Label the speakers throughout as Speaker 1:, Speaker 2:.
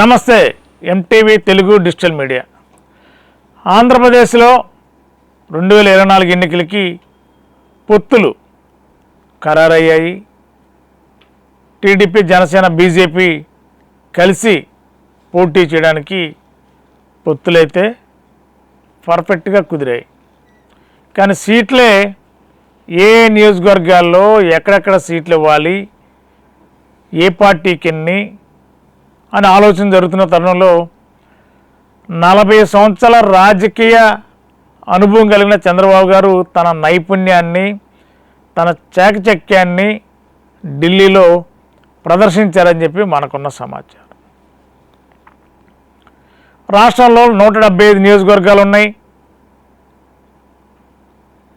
Speaker 1: నమస్తే MTV Telugu digital media. ఆంధ్రప్రదేశ్లో రెండు వేల ఇరవై నాలుగు ఎన్నికలకి పొత్తులు ఖరారయ్యాయి. టీడీపీ జనసేన బీజేపీ కలిసి పోటీ చేయడానికి పొత్తులైతే పర్ఫెక్ట్గా కుదిరాయి. కానీ సీట్లే ఏ నియోజకవర్గాల్లో ఎక్కడెక్కడ సీట్లు ఇవ్వాలి ఏ పార్టీకి ఎన్ని అని ఆలోచన జరుగుతున్న తరుణంలో నలభై సంవత్సరాల రాజకీయ అనుభవం కలిగిన చంద్రబాబు గారు తన నైపుణ్యాన్ని తన చాకచక్యాన్ని ఢిల్లీలో ప్రదర్శించారని చెప్పి మనకున్న సమాచారం. రాష్ట్రంలో నూట డెబ్బై ఐదు నియోజకవర్గాలు ఉన్నాయి.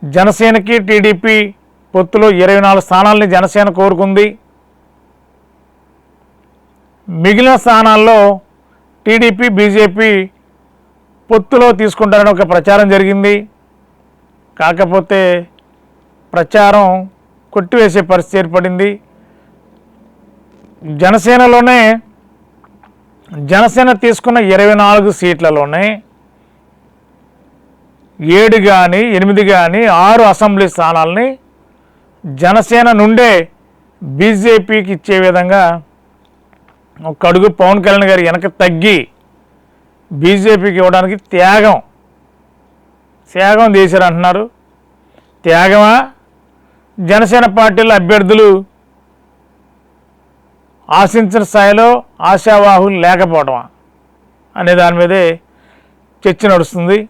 Speaker 1: జనసేనకి టీడీపీ పొత్తులో ఇరవై నాలుగు స్థానాలని జనసేన కోరుకుంది. మిగిలిన స్థానాల్లో టీడీపీ బీజేపీ పొత్తులో తీసుకుంటారని ఒక ప్రచారం జరిగింది. కాకపోతే ప్రచారం కొట్టివేసే పరిస్థితి ఏర్పడింది. జనసేనలోనే జనసేన తీసుకున్న ఇరవై నాలుగు సీట్లలోనే ఏడు కానీ ఎనిమిది కానీ ఆరు అసెంబ్లీ స్థానాలని జనసేన నుండే బీజేపీకి ఇచ్చే విధంగా ఒక అడుగు పవన్ కళ్యాణ్ గారు వెనక తగ్గి బీజేపీకి ఇవ్వడానికి త్యాగం. త్యాగం చేశారు అంటున్నారు త్యాగమా? జనసేన పార్టీల అభ్యర్థులు ఆశించిన స్థాయిలో ఆశావాహులు లేకపోవడమా అనే దాని మీదే చర్చ నడుస్తుంది.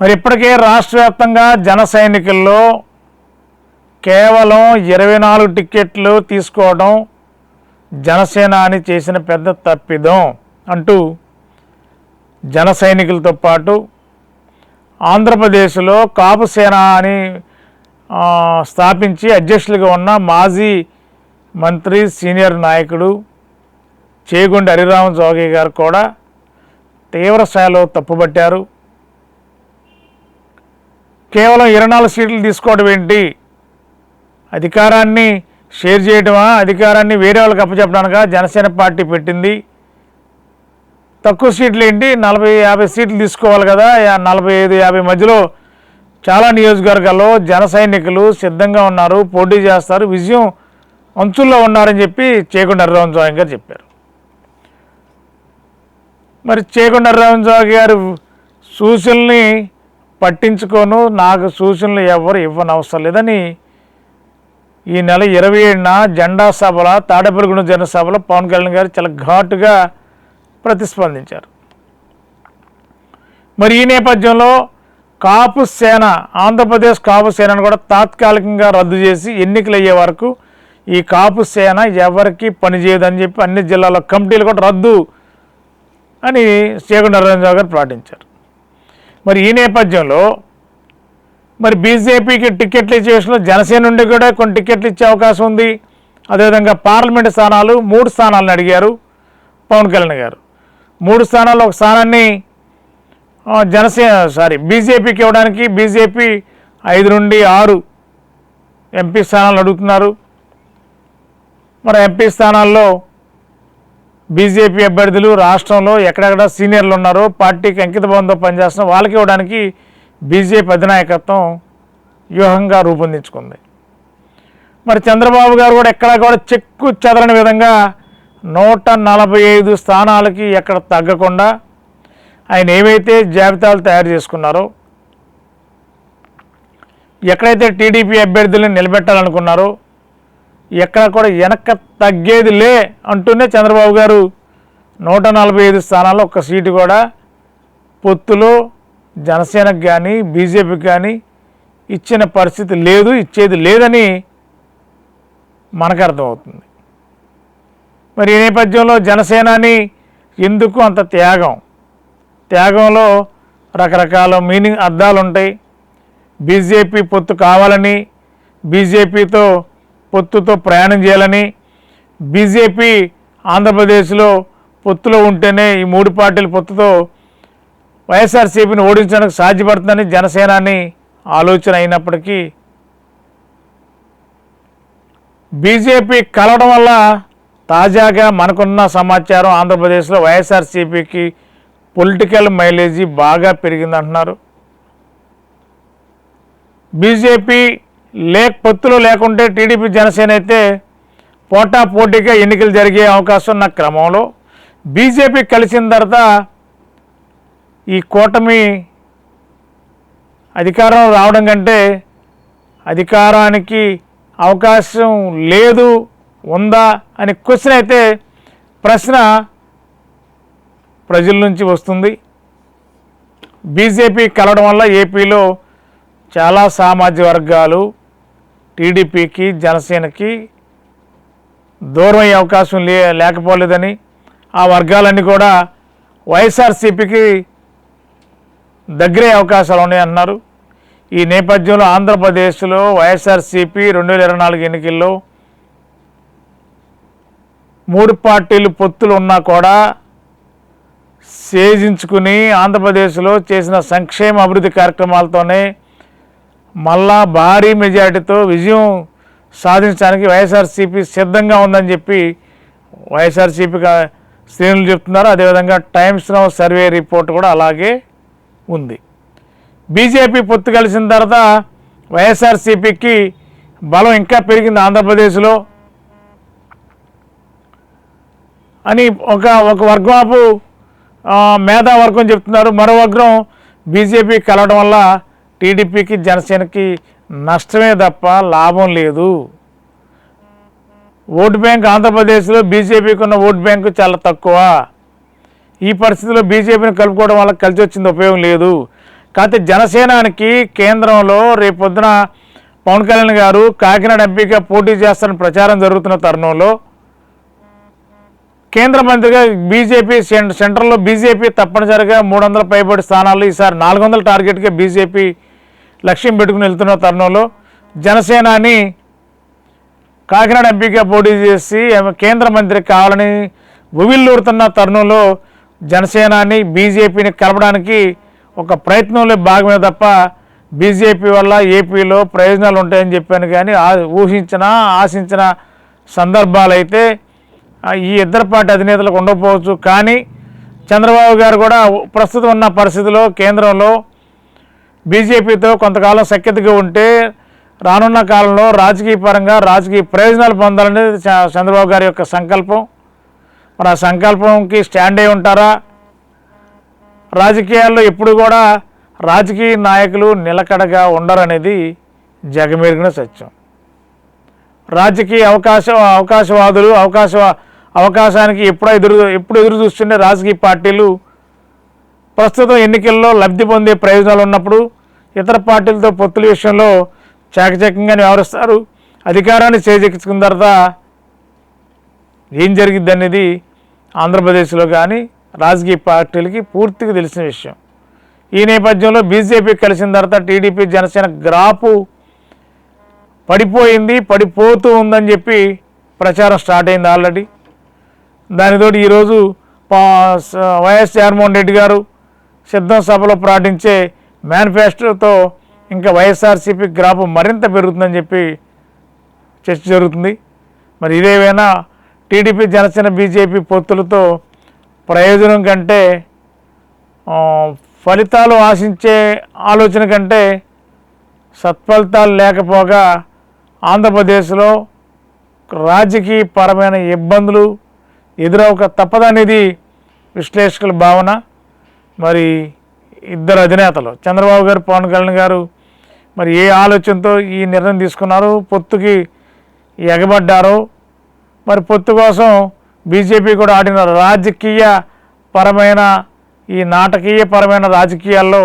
Speaker 1: మరి ఇప్పటికే రాష్ట్ర వ్యాప్తంగా జన సైనికుల్లో కేవలం ఇరవై నాలుగు టిక్కెట్లు తీసుకోవడం జనసేన అని చేసిన పెద్ద తప్పిదం అంటూ జన సైనికులతో పాటు ఆంధ్రప్రదేశ్లో కాపు సేన అని స్థాపించి అధ్యక్షులుగా ఉన్న మాజీ మంత్రి సీనియర్ నాయకుడు చేగుండి హరిరామ జోగి గారు కూడా తీవ్ర స్థాయిలో తప్పుపట్టారు కేవలం ఇరవై నాలుగు సీట్లు తీసుకోవడం ఏంటి? అధికారాన్ని షేర్ చేయడమా అధికారాన్ని వేరే వాళ్ళకి అప్పచెప్పడానిక? జనసేన పార్టీ పెట్టింది. తక్కువ సీట్లు ఏంటి? నలభై యాభై సీట్లు తీసుకోవాలి కదా. నలభై ఐదు యాభై మధ్యలో చాలా నియోజకవర్గాల్లో జన సైనికులు సిద్ధంగా ఉన్నారు పోటీ చేస్తారు. విజయం అంచుల్లో ఉన్నారని చెప్పి చేకొండ హరిరామ గారు చెప్పారు. మరి చేకొండ హరిరామ గారు సూచనల్ని పట్టించుకోను నాకు సూచనలు ఎవరు ఇవ్వనవసరం లేదని ఈ నెల ఇరవై ఏడున జెండా సభల తాడేపల్లిగూడెం జనసభలో పవన్ కళ్యాణ్ గారు చాలా ఘాటుగా ప్రతిస్పందించారు. మరి ఈ నేపథ్యంలో కాపు సేన ఆంధ్రప్రదేశ్ కాపు సేనను కూడా తాత్కాలికంగా రద్దు చేసి ఎన్నికలు అయ్యే వరకు ఈ కాపు సేన ఎవరికి పనిచేయదని చెప్పి అన్ని జిల్లాల కమిటీలు కూడా రద్దు అని చేకొండ నరేంద్రరావు గారు ప్రకటించారు. మరి ఈ నేపథ్యంలో మరి బీజేపీకి టికెట్లు ఇచ్చే విషయంలో జనసేన నుండి కూడా కొన్ని టికెట్లు ఇచ్చే అవకాశం ఉంది. అదేవిధంగా పార్లమెంట్ స్థానాలు మూడు స్థానాలను అడిగారు పవన్ కళ్యాణ్ గారు. మూడు స్థానాల్లో ఒక స్థానాన్ని జనసేన సారీ బీజేపీకి ఇవ్వడానికి బీజేపీ ఐదు నుండి ఆరు ఎంపీ స్థానాలు అడుగుతున్నారు. మరి ఎంపీ స్థానాల్లో బీజేపీ అభ్యర్థులు రాష్ట్రంలో ఎక్కడెక్కడ సీనియర్లు ఉన్నారో పార్టీకి అంకిత భావంతో పనిచేస్తున్న వాళ్ళకి ఇవ్వడానికి బీజేపీ అధినాయకత్వం వ్యూహంగా రూపొందించుకుంది. మరి చంద్రబాబు గారు కూడా ఎక్కడ కూడా చెక్కు చెదరని విధంగా నూట నలభై ఐదు స్థానాలకి ఎక్కడ తగ్గకుండా ఆయన ఏవైతే జాబితాలు తయారు చేసుకున్నారో ఎక్కడైతే టీడీపీ అభ్యర్థులను నిలబెట్టాలనుకున్నారో ఎక్కడ కూడా వెనక్క తగ్గేది లే అంటూనే చంద్రబాబు గారు నూట నలభై ఐదు స్థానాల్లో ఒక్క సీటు కూడా పొత్తులో జనసేనకు కానీ బీజేపీకి కానీ ఇచ్చిన పరిస్థితి లేదు ఇచ్చేది లేదని మనకు అర్థమవుతుంది మరి ఈ నేపథ్యంలో జనసేనాని ఎందుకు అంత త్యాగం? త్యాగంలో రకరకాల మీనింగ్ అర్థాలు ఉంటాయి బీజేపీ పొత్తు కావాలని బీజేపీతో పొత్తుతో ప్రయాణం చేయాలని బీజేపీ ఆంధ్రప్రదేశ్లో పొత్తులో ఉంటేనే ఈ మూడు పార్టీల పొత్తుతో వైఎస్ఆర్సీపీని ఓడించడానికి సాధ్యపడుతుందని జనసేనాని ఆలోచన అయినప్పటికీ బీజేపీ కలవడం వల్ల తాజాగా మనకున్న సమాచారం ఆంధ్రప్రదేశ్లో వైఎస్ఆర్సీపీకి పొలిటికల్ మైలేజీ బాగా పెరిగిందంటున్నారు. బీజేపీ లేక పొత్తులు లేకుంటే టీడీపీ జనసేన అయితే పోటా పోటీగా ఎన్నికలు జరిగే అవకాశం ఉన్న క్రమంలో బీజేపీ కలిసిన తర్వాత ఈ కూటమి అధికారం రావడం కంటే అధికారానికి అవకాశం లేదు ఉందా అనే క్వశ్చన్ అయితే ప్రశ్న ప్రజల నుంచి వస్తుంది. బీజేపీ కలవడం వల్ల ఏపీలో చాలా సామాజిక వర్గాలు టీడీపీకి జనసేనకి దూరం అయ్యే అవకాశం లే లేకపోలేదని ఆ వర్గాలన్నీ కూడా వైఎస్ఆర్సీపీకి దగ్గరే అవకాశాలు ఉన్నాయన్నారు. ఈ నేపథ్యంలో ఆంధ్రప్రదేశ్లో వైఎస్ఆర్సీపీ రెండు వేల ఇరవై నాలుగు ఎన్నికల్లో మూడు పార్టీలు పొత్తులు ఉన్నా కూడా సేజించుకుని ఆంధ్రప్రదేశ్లో చేసిన సంక్షేమ అభివృద్ధి కార్యక్రమాలతోనే మళ్ళా భారీ మెజార్టీతో విజయం సాధించడానికి వైఎస్ఆర్సీపీ సిద్ధంగా ఉందని చెప్పి వైఎస్ఆర్సీపీ శ్రేణులు చెప్తున్నారు. అదేవిధంగా టైమ్స్ నౌ సర్వే రిపోర్ట్ కూడా అలాగే ఉంది. బీజేపీ పొత్తు కలిసిన తర్వాత వైఎస్ఆర్సీపీకి బలం ఇంకా పెరిగింది ఆంధ్రప్రదేశ్లో. అని ఒక ఒక వర్గవాపు మేధావర్గం చెప్తున్నారు. మరో వర్గం బీజేపీ కలవడం వల్ల టీడీపీకి జనసేనకి నష్టమే తప్ప లాభం లేదు. ఓటు బ్యాంక్ ఆంధ్రప్రదేశ్లో బీజేపీకి ఉన్న ఓటు బ్యాంకు చాలా తక్కువ. ఈ పరిస్థితిలో బీజేపీని కలుపుకోవడం వల్ల కలిసి వచ్చింది ఉపయోగం లేదు. కాకపోతే జనసేనానికి కేంద్రంలో రేపొద్దున పవన్ కళ్యాణ్ గారు కాకినాడ ఎంపీగా పోటీ చేస్తారని ప్రచారం జరుగుతున్న తరుణంలో కేంద్ర మంత్రిగా బీజేపీ సెం- సెంట్రల్లో బీజేపీ తప్పనిసరిగా మూడు వందల పైబడి స్థానాలు ఈసారి నాలుగు వందల టార్గెట్గా బీజేపీ లక్ష్యం పెట్టుకుని వెళ్తున్న తరుణంలో జనసేనాని కాకినాడ ఎంపీగా పోటీ చేసి కేంద్ర మంత్రి కావాలని ఉవిల్లూరుతున్న తరుణంలో జనసేనాన్ని బీజేపీని కలపడానికి ఒక ప్రయత్నంలో భాగమే తప్ప బీజేపీ వల్ల ఏపీలో ప్రయోజనాలు ఉంటాయని చెప్పాను కానీ ఆ- ఊహించిన ఆశించిన సందర్భాలైతే ఈ ఇద్దరు పార్టీ అధినేతలకు ఉండకపోవచ్చు. కానీ చంద్రబాబు గారు కూడా ప్రస్తుతం ఉన్న పరిస్థితిలో కేంద్రంలో బీజేపీతో కొంతకాలం సఖ్యతగా ఉంటే రానున్న కాలంలో రాజకీయ పరంగా రాజకీయ ప్రయోజనాలు పొందాలనేది చ- చంద్రబాబు గారి యొక్క సంకల్పం. మరి ఆ సంకల్పంకి స్టాండ్ అయి ఉంటారా? రాజకీయాల్లో ఎప్పుడు కూడా రాజకీయ నాయకులు నిలకడగా ఉండరనేది జగమెరిగిన సత్యం. రాజకీయ అవకాశ అవకాశవాదులు అవకాశ అవకాశానికి ఎప్పుడో ఎదురు ఎప్పుడు ఎదురు చూస్తుండే రాజకీయ పార్టీలు ప్రస్తుతం ఎన్నికల్లో లబ్ధి పొందే ప్రయోజనాలు ఉన్నప్పుడు ఇతర పార్టీలతో పొత్తుల విషయంలో చాకచక్యంగా వ్యవహరిస్తారు. అధికారాన్ని చేజెక్కించుకున్న తర్వాత ఏం జరిగిద్ది అనేది ఆంధ్రప్రదేశ్లో కానీ రాజకీయ పార్టీలకి పూర్తిగా తెలిసిన విషయం. ఈ నేపథ్యంలో బీజేపీ కలిసిన తర్వాత టీడీపీ జనసేన గ్రాపు పడిపోయింది పడిపోతూ ఉందని చెప్పి ప్రచారం స్టార్ట్ అయింది ఆల్రెడీ. దానితోటి ఈరోజు పా- వైఎస్ జగన్మోహన్ రెడ్డి గారు సిద్ధం సభలో ప్రకటించే మేనిఫెస్టోతో ఇంకా వైఎస్ఆర్సీపీ గ్రాఫ్ మరింత పెరుగుతుందని చెప్పి చర్చ జరుగుతుంది. మరి ఇదేమైనా టీడీపీ జనసేన బీజేపీ పొత్తులతో ప్రయోజనం కంటే ఫలితాలు ఆశించే ఆలోచన కంటే సత్ఫలితాలు లేకపోగా ఆంధ్రప్రదేశ్లో రాజకీయపరమైన ఇబ్బందులు ఎదురవక తప్పదనేది విశ్లేషకుల భావన. మరి ఇద్దరు అధినేతలు చంద్రబాబు గారు పవన్ కళ్యాణ్ గారు మరి ఏ ఆలోచనతో ఈ నిర్ణయం తీసుకున్నారు పొత్తుకి ఎగబడ్డారో మరి పొత్తు కోసం బీజేపీ కూడా ఆడిన రాజకీయ పరమైన ఈ నాటకీయ పరమైన రాజకీయాల్లో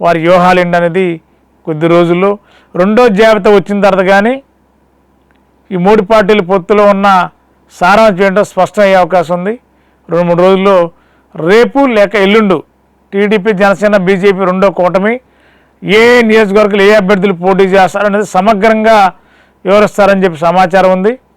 Speaker 1: వారి వ్యూహాలు ఏంటనేది కొద్ది రోజుల్లో. రెండో జాబితా వచ్చిన తర్వాత కానీ ఈ మూడు పార్టీల పొత్తులో ఉన్న సారాంశం ఏంటో స్పష్టం అయ్యే అవకాశం ఉంది. రెండు మూడు రోజుల్లో రేపు లేక ఎల్లుండు టీడీపీ జనసేన బీజేపీ రెండో కూటమి ఏ నియోజకవర్గాలు ఏ అభ్యర్థులు పోటీ చేస్తారనేది సమగ్రంగా వివరిస్తారని చెప్పి సమాచారం ఉంది.